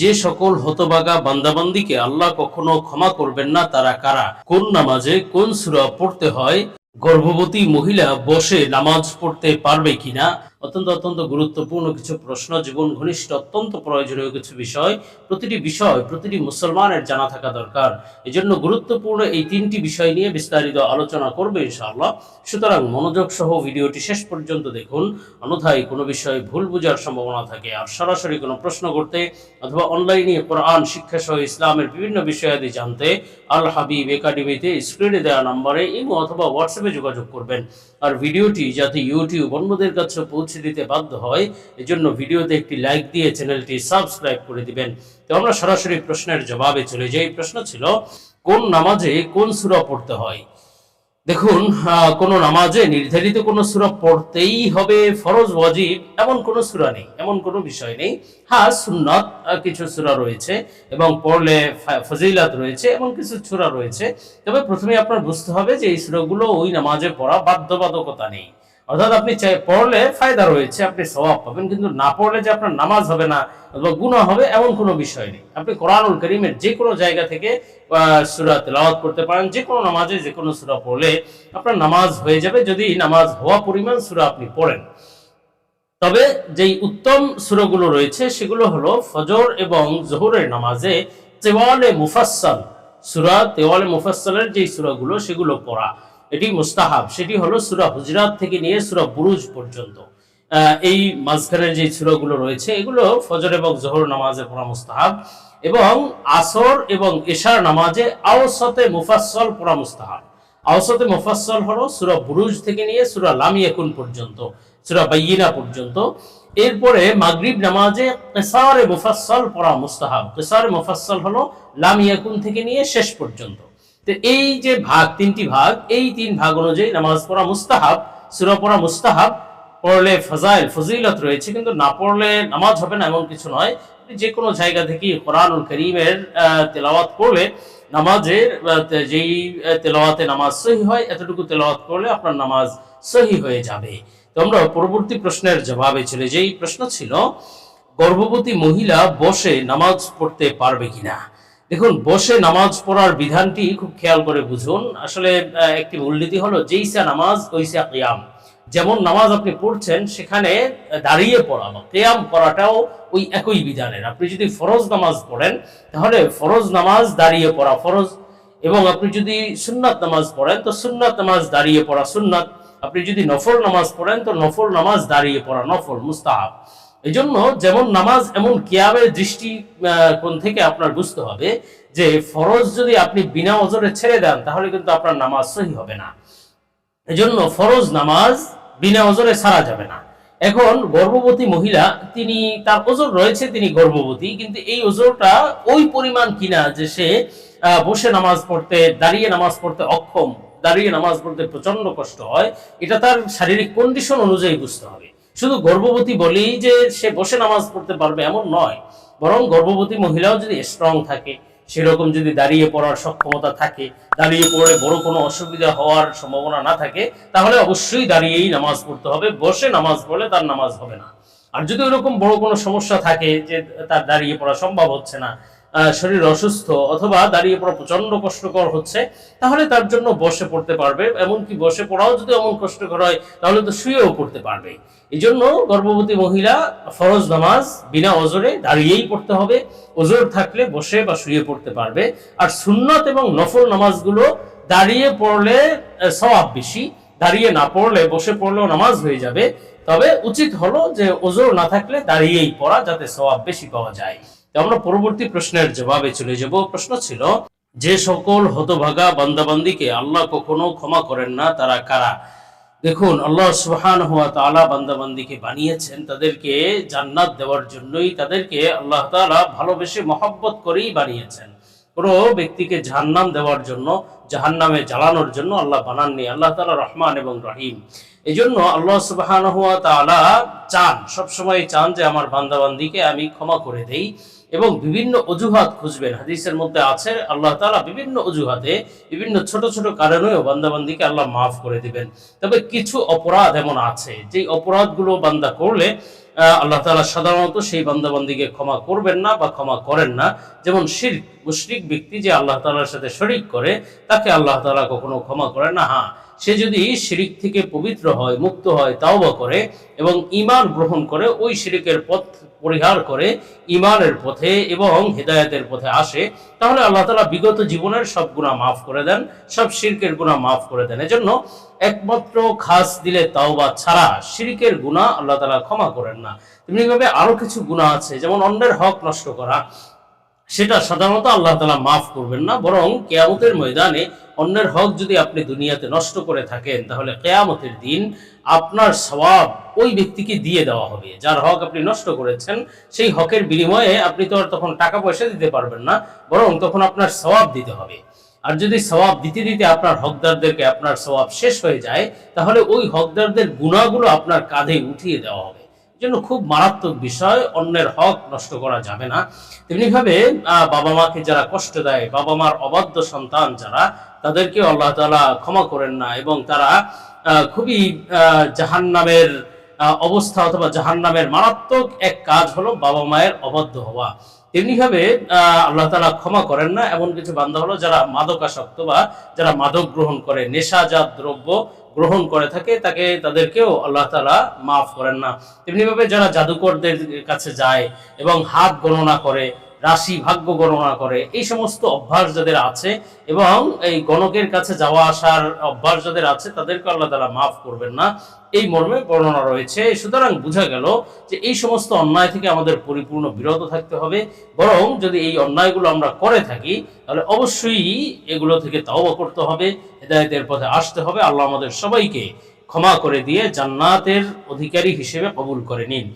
যে সকল হতবাগা বান্দাবান্দিকে আল্লাহ কখনো ক্ষমা করবেন না, তারা কারা? কোন নামাজে কোন সুরা পড়তে হয়? গর্ভবতী মহিলা বসে নামাজ পড়তে পারবে কিনা? অত্যন্ত অত্যন্ত গুরুত্বপূর্ণ কিছু প্রশ্ন, জীবন ঘনিষ্ঠ, অত্যন্ত প্রয়োজনীয় কিছু বিষয়, প্রতিটি বিষয়, প্রতিটি মুসলমানের জানা থাকা দরকার। এজন্য গুরুত্বপূর্ণ এই তিনটি বিষয় নিয়ে বিস্তারিত আলোচনা করবে ইনশাআল্লাহ। সুতরাং মনোযোগ সহ ভিডিওটি শেষ পর্যন্ত দেখুন। অন্যথায় কোনো বিষয়ে ভুল বোঝার সম্ভাবনা থাকে। আর সরাসরি কোনো প্রশ্ন করতে অথবা অনলাইনে কোরআন, শিক্ষা সহ ইসলামের বিভিন্ন বিষয়াদি জানতে আল হাবিব একাডেমিতে স্ক্রিনে দেওয়া নম্বরে ইমো অথবা হোয়াটসঅ্যাপে যোগাযোগ করবেন। আর ভিডিওটি যাতে ইউটিউব অন্যদের কাছে দিতে বাধ্য হয়। এজন্য ভিডিওতে একটি লাইক দিয়ে চ্যানেলটি সাবস্ক্রাইব করে দিবেন। তো আমরা সরাসরি প্রশ্নের জবাবে চলে যাই। প্রশ্ন ছিল, কোন নামাজে কোন সূরা পড়তে হয়? দেখুন কোনো নামাজে নির্ধারিত কোনো সূরা পড়তেই হবে, ফরজ, ওয়াজিব, এমন কোনো সূরা নেই, এমন কোনো বিষয় নেই। হ্যাঁ সুন্নত কিছু সূরা রয়েছে, এবং পড়লে ফজিলাত রয়েছে, এমন কিছু সূরা রয়েছে। তবে প্রথমে আপনার বুঝতে হবে যে এই সূরাগুলো ওই নামাজে পড়া বাধ্যবাধকতা নেই। অর্থাৎ আপনি চাই, পড়লে ফায়দা রয়েছে, আপনি সওয়াব পাবেন, কিন্তু না পড়লে যে আপনার নামাজ হবে না অথবা গুনাহ হবে, এমন কোনো বিষয় নেই। আপনি কোরআনুল করিমের যে কোনো জায়গা থেকে সুরা তেলাওয়াত করতে পারেন, যে কোনো নামাজে, যে কোনো সুরা পড়লে আপনার নামাজ হয়ে যাবে, যদি নামাজ হওয়া পরিমাণ সুরা আপনি পড়েন। তবে যেই উত্তম সুরগুলো রয়েছে, সেগুলো হলো ফজর এবং জোহরের নামাজে তেওয়ালে মুফাসসাল। সুরা তেওয়ালে মুফাসসালের যেই সুরাগুলো, সেগুলো পড়া। এটি মুস্তাহাব, সেটি হলো সুরা হুজরাত থেকে নিয়ে সুরা বুরুজ পর্যন্ত। এই মাঝখানের যে সুরাগুলো রয়েছে, এগুলো ফজর এবং জোহর নামাজে পড়া মুস্তাহাব এবং আসর এবং এশার নামাজে আওসতে মুফাসসল পড়া মুস্তাহাব। আওসতে মুফাসসল হলো সুরা বুরুজ থেকে নিয়ে সুরা লামিয়াকুন পর্যন্ত, সুরা বাইয়িনা পর্যন্ত। এরপরে মাগরিব নামাজে কেসারে মুফাসসল পড়া মুস্তাহাব। কেসারে মুফাসসল হলো লামিয়াকুন থেকে নিয়ে শেষ পর্যন্ত। এই যে ভাগ, তিনটি ভাগ, এই তিন ভাগ অনুযায়ী নামাজ পড়া মুস্তাহাব, সুরা পড়া মুস্তাহাব, পড়লে ফজাইল, ফজিলত রয়েছে, কিন্তু না পড়লে নামাজ হবে না, এমন কিছু নয়। যে কোনো জায়গা থেকে কোরআনুল করিমের তেলাওয়াত করলে নামাজের যেই তেলাওয়াতে নামাজ সহি হয়, এতটুকু তেলাওয়াত করলে আপনার নামাজ সহি হয়ে যাবে। তো আমরা পরবর্তী প্রশ্নের জবাবে চলে যেই। প্রশ্ন ছিল, গর্ভবতী মহিলা বসে নামাজ পড়তে পারবে কিনা? দেখুন, বসে নামাজ পড়ার বিধানটি খুব খেয়াল করে বুঝুন। আসলে একটি মূলনীতি হলো, যেইসা নামাজ, ওইসা কিয়াম। যেমন নামাজ আপনি পড়ছেন, সেখানে দাঁড়িয়ে পড়া বা কেয়াম করাটাও ওই একই বিধানের। আপনি যদি ফরজ নামাজ পড়েন, তাহলে ফরজ নামাজ দাঁড়িয়ে পড়া ফরজ। এবং আপনি যদি সুন্নাত নামাজ পড়েন, তো সুন্নাত নামাজ দাঁড়িয়ে পড়া সুন্নাত। আপনি যদি নফল নামাজ পড়েন, তো নফল নামাজ দাঁড়িয়ে পড়া নফল, মুস্তাহাব। এই জন্য যেমন নামাজ এমন কিয়ামের দৃষ্টি আহ, কোণ থেকে আপনার বুঝতে হবে যে ফরজ যদি আপনি বিনা ওজরে ছেড়ে দেন তাহলে কিন্তু আপনার নামাজ সহি হবে না। এজন্য ফরজ নামাজ বিনা ওজরে ছাড়া যাবে না। এখন গর্ভবতী মহিলা তিনি তার ওজোর রয়েছে তিনি গর্ভবতী কিন্তু এই ওজোরটা ওই পরিমাণ কিনা যে সে বসে নামাজ পড়তে দাঁড়িয়ে নামাজ পড়তে অক্ষম দাঁড়িয়ে নামাজ পড়তে প্রচণ্ড কষ্ট হয় এটা তার শারীরিক কন্ডিশন অনুযায়ী বুঝতে হবে। শুধু গর্ভবতী বলেই যে সে বসে নামাজ পড়তে পারবে এমন নয়, বরং গর্ভবতী মহিলাও যদি স্ট্রং থাকে, সেরকম যদি দাঁড়িয়ে পড়ার সক্ষমতা থাকে, দাঁড়িয়ে পড়লে বড় কোনো অসুবিধা হওয়ার সম্ভাবনা না থাকে, তাহলে অবশ্যই দাঁড়িয়েই নামাজ পড়তে হবে। বসে নামাজ পড়লে তার নামাজ হবে না। আর যদি ওরকম বড় কোনো সমস্যা থাকে যে তার দাঁড়িয়ে পড়া সম্ভব হচ্ছে না শরীর অসুস্থ অথবা দাঁড়িয়ে পড়া প্রচণ্ড কষ্টকর হচ্ছে, তাহলে তার জন্য বসে পড়তে পারবে। এমনকি বসে পড়াও যদি এমন কষ্টকর হয়, তাহলে তো শুয়েও পড়তে পারবে। এই জন্য গর্ভবতী মহিলা ফরজ নামাজ বিনা ওজরে দাঁড়িয়েই পড়তে হবে। ওজোর থাকলে বসে বা শুয়ে পড়তে পারবে। আর সুন্নত এবং নফল নামাজগুলো দাঁড়িয়ে পড়লে সওয়াব বেশি। দাঁড়িয়ে না পড়লে, বসে পড়লেও নামাজ হয়ে যাবে। তবে উচিত হলো যে ওজোর না থাকলে দাঁড়িয়েই পড়া, যাতে সওয়াব বেশি পাওয়া যায়। আমরা পরবর্তী প্রশ্নের জবাবে চলে যাব। প্রশ্ন ছিল, যে সকল হতভাগা বান্দাবান্দিকে আল্লাহ কখনো ক্ষমা করেন না, তারা কারা? দেখুন, আল্লাহ সুবহান হুয়া তাআলা বান্দাবান্দিকে বানিয়েছেন তাদেরকে জান্নাত দেওয়ার জন্যই, তাদেরকে আল্লাহ তাআলা ভালোবেসে মহব্বত করেই বানিয়েছেন। কোনো ব্যক্তিকে জাহান্নাম দেওয়ার জন্য, জাহান্নামে জ্বালানোর জন্য আল্লাহ বানাননি। আল্লাহ তালা রহমান এবং রহিম। এই জন্য আল্লাহ সুবহান হুয়া তাআলা চান, সবসময় চান যে আমার বান্দাবান্দিকে আমি ক্ষমা করে দেই। এবং বিভিন্ন অজুহাত খুঁজবেন। হাদিসের মধ্যে আছে, আল্লাহ তাআলা বিভিন্ন অজুহাতে বিভিন্ন ছোট ছোট কারণেও বান্দাবান্দিকে আল্লাহ মাফ করে দিবেন। তবে কিছু অপরাধ এমন আছে, যেই অপরাধগুলো বান্দা করলে আল্লাহ তাআলা সাধারণত সেই বান্দাবান্দিকে ক্ষমা করবেন না বা ক্ষমা করেন না। যেমন শির মুশরিক ব্যক্তি যে আল্লাহ তাআলার সাথে শরিক করে, তাকে আল্লাহ তাআলা কখনো ক্ষমা করেন না। হ্যাঁ সে যদি শিরিক থেকে পবিত্র হয়, মুক্ত হয়, তাওবা করে এবং ইমান গ্রহণ করে, ওই শিরিকের পথ পরিহার করে, ঈমানের পথে এবং হেদায়েতের পথে আসে, তাহলে আল্লাহ তাআলা বিগত জীবনের সব গুনাহ মাফ করে দেন, সব শিরকের গুনাহ মাফ করে দেন। এজন্য একমাত্র খাস দিলে তাওবা ছাড়া শিরিকের গুনাহ আল্লাহ তাআলা ক্ষমা করেন না। তেমনিভাবে আরও কিছু গুনাহ আছে, যেমন অন্যের হক নষ্ট করা, সেটা সাধারণত আল্লাহ তালা মাফ করবেন না, বরং কেয়ামতের ময়দানে অন্যের হক যদি আপনি দুনিয়াতে নষ্ট করে থাকেন, তাহলে কেয়ামতের দিন আপনার স্বভাব ওই ব্যক্তিকে দিয়ে দেওয়া হবে। যার হক আপনি নষ্ট করেছেন, সেই হকের বিনিময়ে আপনি তো আর তখন টাকা পয়সা দিতে পারবেন না, বরং তখন আপনার স্বভাব দিতে হবে। আর যদি সওয়াব দিতে দিতে আপনার হকদারদেরকে আপনার সওয়াব শেষ হয়ে যায়, তাহলে ওই হকদারদের গুণাগুলো আপনার কাঁধে উঠিয়ে দেওয়া হবে। জন্য খুব মারাত্মক বিষয়, অন্যের হক নষ্ট করা যাবে না। তেমনিভাবে বাবা মাকে যারা কষ্ট দেয় বাবা মার অবাধ্য সন্তান যারা তাদেরকে আল্লাহ তাআলা ক্ষমা করেন না এবং তারা খুবই জাহান নামের অবস্থা অথবা জাহান নামের মারাত্মক এক কাজ হলো বাবা মায়ের অবাধ্য হওয়া। তেমনিভাবে আল্লাহ তালা ক্ষমা করেন না এমন কিছু বান্ধব হলো যারা মাদকাসক্ত বা যারা মাদক গ্রহণ করে, নেশাজাত দ্রব্য গ্রহণ করে থাকে, তাকে, তাদেরকেও আল্লাহ তাআলা মাফ করেন না। তেমনিভাবে যারা জাদুকরদের কাছে যায় এবং হাত গণনা করে রাশি ভাগ্য গণনা করে। এই সমস্ত অভ্যাস যাদের আছে এবং এই গণকের কাছে যাওয়া আসার অভ্যাস যাদের আছে, তাদেরকে আল্লাহ তাআলা মাফ করবেন না। এই মর্মে বর্ণনা রয়েছে। সুতরাং বোঝা গেল যে এই সমস্ত অন্যায় থেকে আমাদের পরিপূর্ণ বিরত থাকতে হবে। বরং যদি এই অন্যায়গুলো আমরা করে থাকি, তাহলে অবশ্যই এগুলো থেকে তাওবা করতে হবে, হেদায়েতের পথে আসতে হবে। আল্লাহ আমাদের সবাইকে ক্ষমা করে দিয়ে জান্নাতের অধিকারী হিসেবে কবুল করে নিন।